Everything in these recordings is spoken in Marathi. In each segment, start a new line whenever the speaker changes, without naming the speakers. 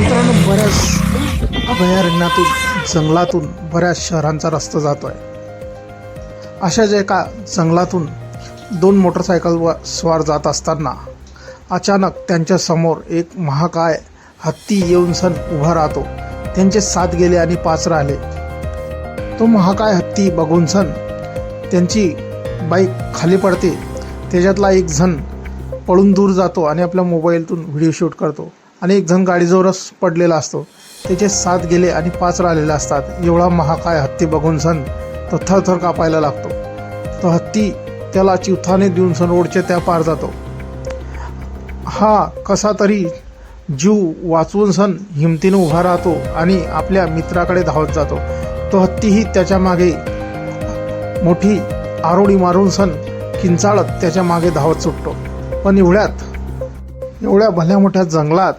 मित्रांनो बऱ्याच अभयारण्यातून जंगलातून बऱ्याच शहरांचा रस्ता जातो आहे अशाच एका जंगलातून दोन मोटरसायकल व स्वार जात असताना अचानक त्यांच्यासमोर एक महाकाय हत्ती येऊन सण उभा राहतो. त्यांचे सात गेले आणि पाच राहिले. तो महाकाय हत्ती बघून सण त्यांची बाईक खाली पडते. त्याच्यातला एक जण पळून दूर जातो आणि आपल्या मोबाईलतून व्हिडिओ शूट करतो. आणि एक जण गाडीजवळच पडलेला असतो. त्याचे सात गेले आणि पाच राहिलेले असतात. एवढा महाकाय हत्ती बघून सण तो थरथर कापायला लागतो. तो हत्ती त्याला चिवथाने देऊन सण रोडच्या त्या पार जातो. हा कसा तरी जीव वाचवून सण हिमतीने उभा राहतो आणि आपल्या मित्राकडे धावत जातो. तो हत्तीही त्याच्यामागे मोठी आरोडी मारून सण किंचाळत त्याच्यामागे धावत सुटतो. पण एवढ्यात एवढ्या भल्या मोठ्या जंगलात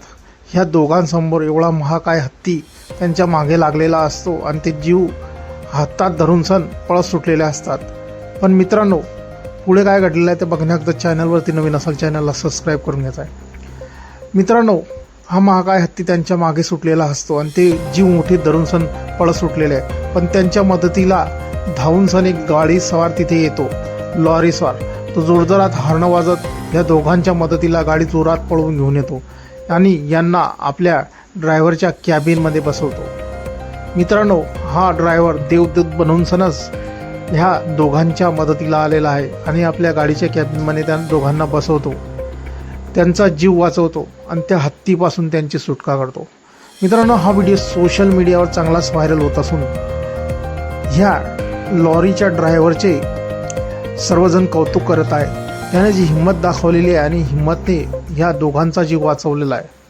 ह्या दोघांसमोर एवढा महाकाय हत्ती त्यांच्या मागे लागलेला असतो आणि ते जीव हातात धरून सण पळत सुटलेले असतात. पण मित्रांनो पुढे काय घडलेलं आहे ते बघण्याकरता चॅनलवरती नवीन असाल चॅनलला सबस्क्राईब करून घ्यायचा आहे. मित्रांनो हा महाकाय हत्ती त्यांच्या मागे सुटलेला असतो आणि ते जीव मोठी धरून सण पळत सुटलेले आहे पण त्यांच्या मदतीला धावून सण एक गाडी सवार तिथे येतो लॉरी स्वार. तो जोरजोरात हॉर्न वाजत या दोघांच्या मदतीला गाडी जोरात पळवून घेऊन येतो. आणि यांना आपल्या ड्रायव्हरच्या कॅबिनमध्ये बसवतो. मित्रांनो हा ड्रायव्हर देवदूत बनवून सणच ह्या दोघांच्या मदतीला आलेला आहे आणि आपल्या गाडीच्या कॅबिनमध्ये त्या दोघांना बसवतो. त्यांचा जीव वाचवतो आणि त्या हत्तीपासून त्यांची सुटका करतो. मित्रांनो हा व्हिडिओ सोशल मीडियावर चांगलाच व्हायरल होत असून ह्या लॉरीच्या ड्रायव्हरचे सर्वजण कौतुक करत आहे त्याने जी हिंमत दाखवलेली आहे आणि हिंमतने ह्या दोघांचा जीव वाचवलेला आहे.